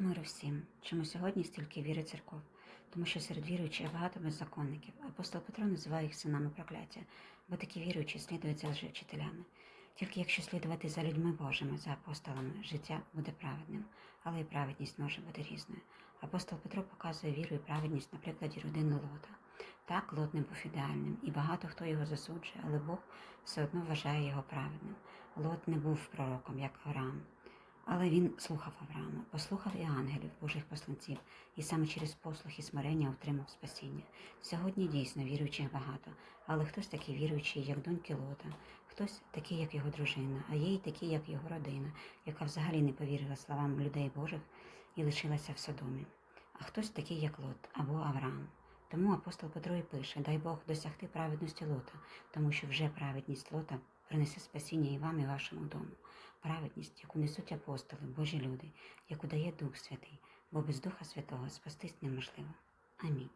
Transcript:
Миру всім, чому сьогодні стільки віри церков, тому що серед віруючих багато беззаконників. Апостол Петро називає їх синами прокляття, бо такі віруючі слідують за лжевчителями. Тільки якщо слідувати за людьми Божими, за апостолами, життя буде праведним, але і праведність може бути різною. Апостол Петро показує віру і праведність на прикладі родини Лота. Так, Лот не був ідеальним, і багато хто його засуджує, але Бог все одно вважає його праведним. Лот не був пророком, як Авраам. Але він слухав Авраама, послухав і ангелів, Божих посланців, і саме через послух і смирення отримав спасіння. Сьогодні дійсно віруючих багато, але хтось такий віруючий, як доньки Лота, хтось такий, як його дружина, а є й такі, як його родина, яка взагалі не повірила словам людей Божих і лишилася в Содомі. А хтось такий, як Лот або Авраам. Тому апостол Петро і пише: дай Бог досягти праведності Лота, тому що вже праведність Лота принесе спасіння і вам, і вашому дому. Праведність, яку несуть апостоли, Божі люди, яку дає Дух Святий, бо без Духа Святого спастись неможливо. Амінь.